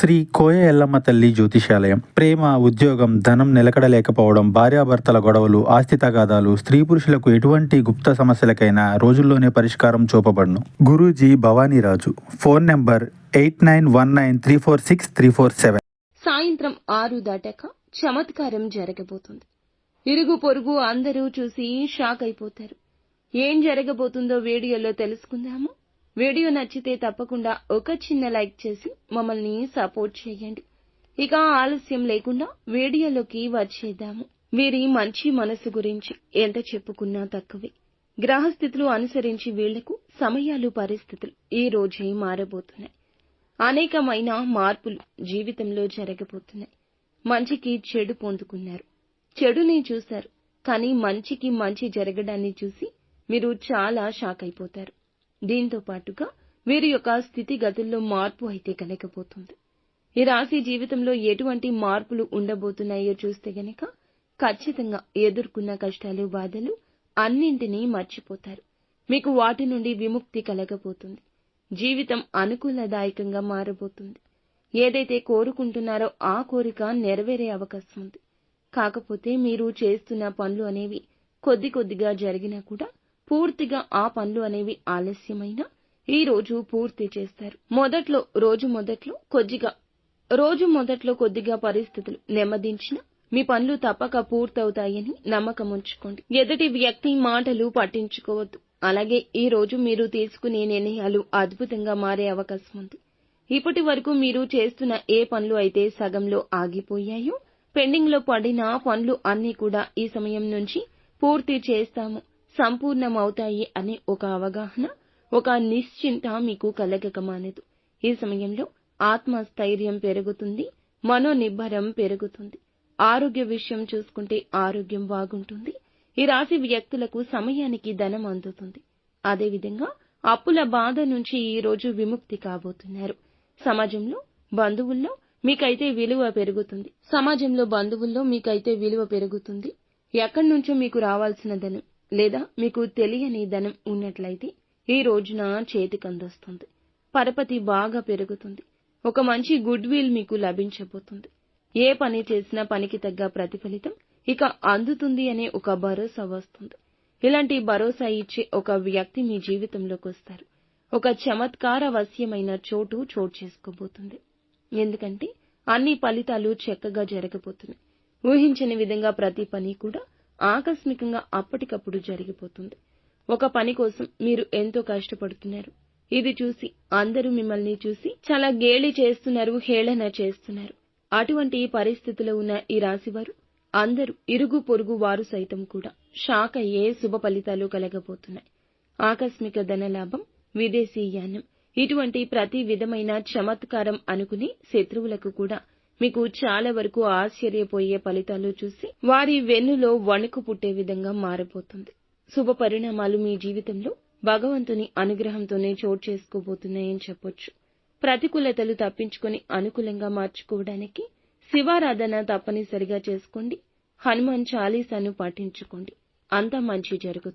శ్రీ కోయ ఎల్లమ్మ తల్లి జ్యోతిషాలయం. ప్రేమ ఉద్యోగం ధనం నిలకడలేకపోవడం భార్యాభర్తల గొడవలు ఆస్తి తగాదాలు స్త్రీ పురుషులకు ఎటువంటి గుప్త సమస్యలకైనా రోజుల్లోనే పరిష్కారం చూపబడును. Guruji Bhavaniraju phone number eight nine one nine three four six three four seven. సాయంత్రం ఆరు దాటాక చమత్కారం జరగబోతుంది. ఇరుగు పొరుగు అందరూ చూసి షాక్ అయిపోతారు ఏం జరగబోతుందో వీడియోలో తెలుసుకుందాము. వీడియో నచ్చితే తప్పకుండా ఒక చిన్న లైక్ చేసి మమ్మల్ని సపోర్ట్ చేయండి. ఇక ఆలస్యం లేకుండా వీడియోలోకి వచ్చేద్దాము. వీరి మంచి మనసు గురించి ఎంత చెప్పుకున్నా తక్కువే. గ్రహస్థితులు అనుసరించి వీళ్ళకు సమయాలు పరిస్థితులు ఈ రోజే మారబోతున్నాయి. అనేకమైన మార్పులు జీవితంలో జరగబోతున్నాయి. మంచికి చెడు పొందుకున్నారు. చెడుని చూశారు కానీ మంచికి మంచి జరగడాన్ని చూసి మీరు చాలా షాక్ అయిపోతారు. దీంతో పాటుగా వీరి యొక్క స్థితిగతుల్లో మార్పు అయితే కలగబోతుంది. ఈ రాశి జీవితంలో ఎటువంటి మార్పులు ఉండబోతున్నాయో చూస్తే గనక ఖచ్చితంగా ఎదుర్కొన్న కష్టాలు బాధలు అన్నింటినీ మర్చిపోతారు. మీకు వాటి నుండి విముక్తి కలగబోతుంది. జీవితం అనుకూలదాయకంగా మారబోతుంది. ఏదైతే కోరుకుంటున్నారో ఆ కోరిక నెరవేరే అవకాశం ఉంది. కాకపోతే మీరు చేస్తున్న పనులు అనేవి కొద్ది కొద్దిగా జరిగినా కూడా పూర్తిగా ఆ పనులు అనేవి ఆలస్యమైనా ఈ రోజు పూర్తి చేస్తారు. మొదట్లో రోజు మొదట్లో కొద్దిగా రోజు మొదట్లో కొద్దిగా పరిస్థితులు నెమ్మదించిన మీ పనులు తప్పక పూర్తవుతాయని నమ్మకం ఉంచుకోండి. ఎదుటి వ్యక్తి మాటలు పట్టించుకోవద్దు. అలాగే ఈ రోజు మీరు తీసుకునే నిర్ణయాలు అద్భుతంగా మారే అవకాశం ఉంది. ఇప్పటి వరకు మీరు చేస్తున్న ఏ పనులు అయితే సగంలో ఆగిపోయాయో పెండింగ్లో పడిన పనులు అన్ని కూడా ఈ సమయం నుంచి పూర్తి చేస్తాము. సంపూర్ణమవుతాయి అనే ఒక అవగాహన ఒక నిశ్చింత మీకు కలగక మానదు ఈ సమయంలో ఆత్మస్థైర్యం పెరుగుతుంది మనోనిబ్బరం పెరుగుతుంది. ఆరోగ్య విషయం చూసుకుంటే ఆరోగ్యం బాగుంటుంది. ఈ రాశి వ్యక్తులకు సమయానికి ధనం అందుతుంది. అదేవిధంగా అప్పుల బాధ నుంచి ఈ రోజు విముక్తి కాబోతున్నారు. సమాజంలో బంధువుల్లో మీకైతే విలువ పెరుగుతుంది. సమాజంలో బంధువుల్లో మీకైతే విలువ పెరుగుతుంది. ఎక్కడి నుంచో మీకు రావాల్సిన ధనం లేదా మీకు తెలియని ధనం ఉన్నట్లయితే ఈ రోజున చేతికందొస్తుంది పరపతి బాగా పెరుగుతుంది. ఒక మంచి గుడ్ విల్ మీకు లభించబోతుంది. ఏ పని చేసినా పనికి తగ్గ ప్రతిఫలితం ఇక అందుతుంది అనే ఒక భరోసా వస్తుంది. ఇలాంటి భరోసా ఇచ్చే ఒక వ్యక్తి మీ జీవితంలోకి వస్తారు. ఒక చమత్కార వశ్యమైన చోటు చోటు చేసుకోబోతుంది. ఎందుకంటే అన్ని ఫలితాలు చక్కగా జరగబోతున్నాయి. ఊహించని విధంగా ప్రతి పని కూడా ఆకస్మికంగా అప్పటికప్పుడు జరిగిపోతుంది. ఒక పని కోసం మీరు ఎంతో కష్టపడుతున్నారు. ఇది చూసి అందరూ మిమ్మల్ని చూసి చాలా గేలి చేస్తున్నారు హేళన చేస్తున్నారు. అటువంటి పరిస్థితిలో ఉన్న ఈ రాశివారు అందరూ ఇరుగు పొరుగు వారు సైతం కూడా షాక్ అయ్యే శుభ ఫలితాలు కలగబోతున్నాయి. ఆకస్మిక ధనలాభం విదేశీయానం ఇటువంటి ప్రతి విధమైన చమత్కారం అనుకుని శత్రువులకు కూడా మీకు చాలా వరకు ఆశ్చర్యపోయే ఫలితాలు చూసి వారి వెన్నులో వణుకు పుట్టే విధంగా మారిపోతుంది. శుభ పరిణామాలు మీ జీవితంలో భగవంతుని అనుగ్రహంతోనే చోటు చేసుకోబోతున్నాయని చెప్పొచ్చు. ప్రతికూలతలు తప్పించుకొని అనుకూలంగా మార్చుకోవడానికి శివారాధన తప్పనిసరిగా చేసుకోండి. హనుమాన్ చాలీసాను పాటించుకోండి. అంతా మంచి జరుగుతుంది.